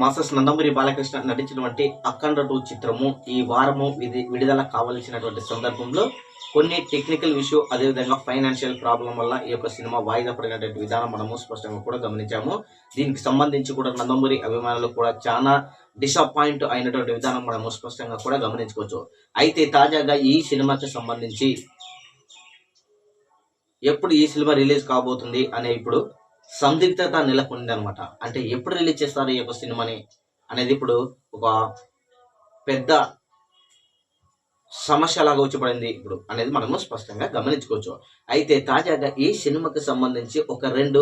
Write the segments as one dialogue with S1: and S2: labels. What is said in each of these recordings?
S1: Masses Nandamuri Balakrishna నటించినటువంటి అఖండ two చిత్రము ఈ వారము విడుదల కావలసినటువంటి సందర్భంలో కొన్ని టెక్నికల్ ఇష్యూ అదేవిధంగా ఫైనాన్షియల్ ప్రాబ్లం వల్ల ఈ యొక్క సినిమా వాయిదా పడినటువంటి విధానం మనము స్పష్టంగా కూడా గమనించాము. దీనికి సంబంధించి కూడా నందమూరి అభిమానులు కూడా చాలా డిసప్పాయింట్ అయినటువంటి విధానం మనము స్పష్టంగా కూడా గమనించుకోవచ్చు. అయితే తాజాగా ఈ సినిమాకి సంబంధించి ఎప్పుడు ఈ సినిమా రిలీజ్ కాబోతుంది అనే ఇప్పుడు సందిగ్ధత నెలకొంది అనమాట అంటే ఎప్పుడు రిలీజ్ చేస్తారు ఈ యొక్క సినిమాని అనేది ఇప్పుడు ఒక పెద్ద సమస్య లాగా వచ్చి పడింది ఇప్పుడు అనేది మనము స్పష్టంగా గమనించుకోవచ్చు. అయితే తాజాగా ఈ సినిమాకి సంబంధించి ఒక రెండు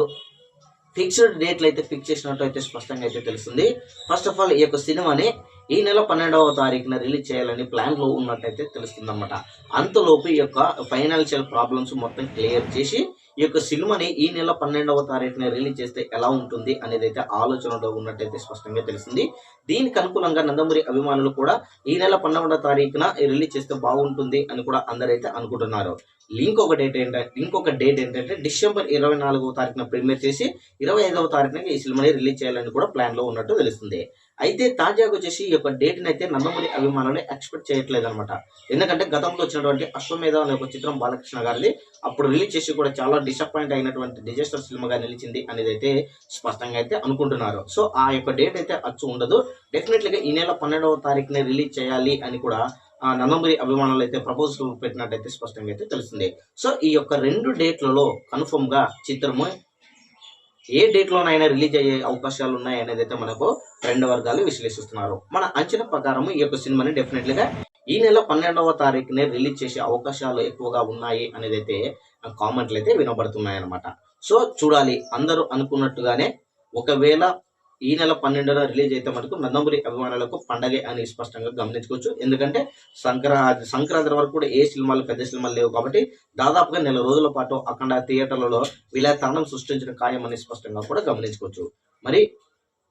S1: ఫిక్స్డ్ డేట్లు అయితే ఫిక్స్ చేసినట్టు అయితే స్పష్టంగా అయితే తెలుస్తుంది. ఫస్ట్ ఆఫ్ ఆల్ ఈ యొక్క సినిమాని ఈ నెల పన్నెండవ తారీఖున రిలీజ్ చేయాలని ప్లాన్లో ఉన్నట్టు ఉన్నట్టయితే తెలుస్తుంది అనమాట అంతలోపు ఈ యొక్క ఫైనాన్షియల్ ప్రాబ్లమ్స్ మొత్తం క్లియర్ చేసి ఈ యొక్క సినిమాని ఈ నెల పన్నెండవ తారీఖున రిలీజ్ చేస్తే ఎలా ఉంటుంది అనేది అయితే ఆలోచనలో ఉన్నట్టయితే స్పష్టంగా తెలిసింది. దీనికి అనుకూలంగా నందమూరి అభిమానులు కూడా ఈ నెల పన్నెండవ తారీఖున రిలీజ్ చేస్తే బాగుంటుంది అని కూడా అందరైతే అనుకుంటున్నారు. ఇంకొక డేట్ ఏంటంటే ఇంకొక డేట్ ఏంటంటే డిసెంబర్ ఇరవై నాలుగవ తారీఖున ప్రీమియర్ చేసి ఇరవై ఐదవ తారీఖున ఈ సినిమాని రిలీజ్ చేయాలని కూడా ప్లాన్లో ఉన్నట్టు తెలుస్తుంది. అయితే తాజాగా వచ్చేసి ఈ యొక్క డేట్ అయితే నందమూరి అభిమానులు ఎక్స్పెక్ట్ చేయట్లేదు అనమాట ఎందుకంటే గతంలో వచ్చినటువంటి అశ్వమేధ అనే ఒక చిత్రం బాలకృష్ణ గారిది అప్పుడు రిలీజ్ చేసి కూడా చాలా డిసప్పాయింట్ అయినటువంటి డిజాస్టర్ సినిమాగా నిలిచింది అనేది అయితే స్పష్టంగా అయితే అనుకుంటున్నారు. సో ఆ యొక్క డేట్ అయితే అచ్చు ఉండదు. డెఫినెట్లీగా ఈ నెల పన్నెండవ తారీఖునే రిలీజ్ చేయాలి అని కూడా నందమూరి అభిమానులు అయితే ప్రపోజల్ పెట్టినట్టయితే స్పష్టంగా అయితే తెలుస్తుంది. సో ఈ యొక్క రెండు డేట్లలో కన్ఫర్మ్గా చిత్రము ఏ డేట్లోనైనా రిలీజ్ అయ్యే అవకాశాలు ఉన్నాయి అనేది అయితే మనకు రెండు వర్గాలు విశ్లేషిస్తున్నారు. మన అంచనా ప్రకారం ఈ యొక్క సినిమాని డెఫినెట్లీగా ఈ నెల పన్నెండవ తారీఖునే రిలీజ్ చేసే అవకాశాలు ఎక్కువగా ఉన్నాయి అనేది అయితే కామెంట్లు అయితే వినబడుతున్నాయి అనమాట సో చూడాలి. అందరూ అనుకున్నట్టుగానే ఒకవేళ ఈ నెల పన్నెండున రిలీజ్ అయితే మనకు నందమూరి అభిమానులకు పండగే అని స్పష్టంగా గమనించుకోవచ్చు. ఎందుకంటే సంక్రాంతి సంక్రాంతి వరకు కూడా ఏ సినిమాలు పెద్ద సినిమాలు లేవు కాబట్టి దాదాపుగా నెల రోజుల పాటు అఖండ థియేటర్లలో విలయతాండం సృష్టించిన ఖాయం అని స్పష్టంగా కూడా గమనించుకోవచ్చు. మరి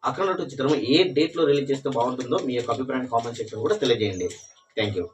S1: అఖండ టూ చిత్రం ఏ డేట్లో రిలీజ్ చేస్తే బాగుంటుందో మీ యొక్క అభిప్రాయం కామెంట్ సెక్షన్ కూడా తెలియజేయండి. Thank you.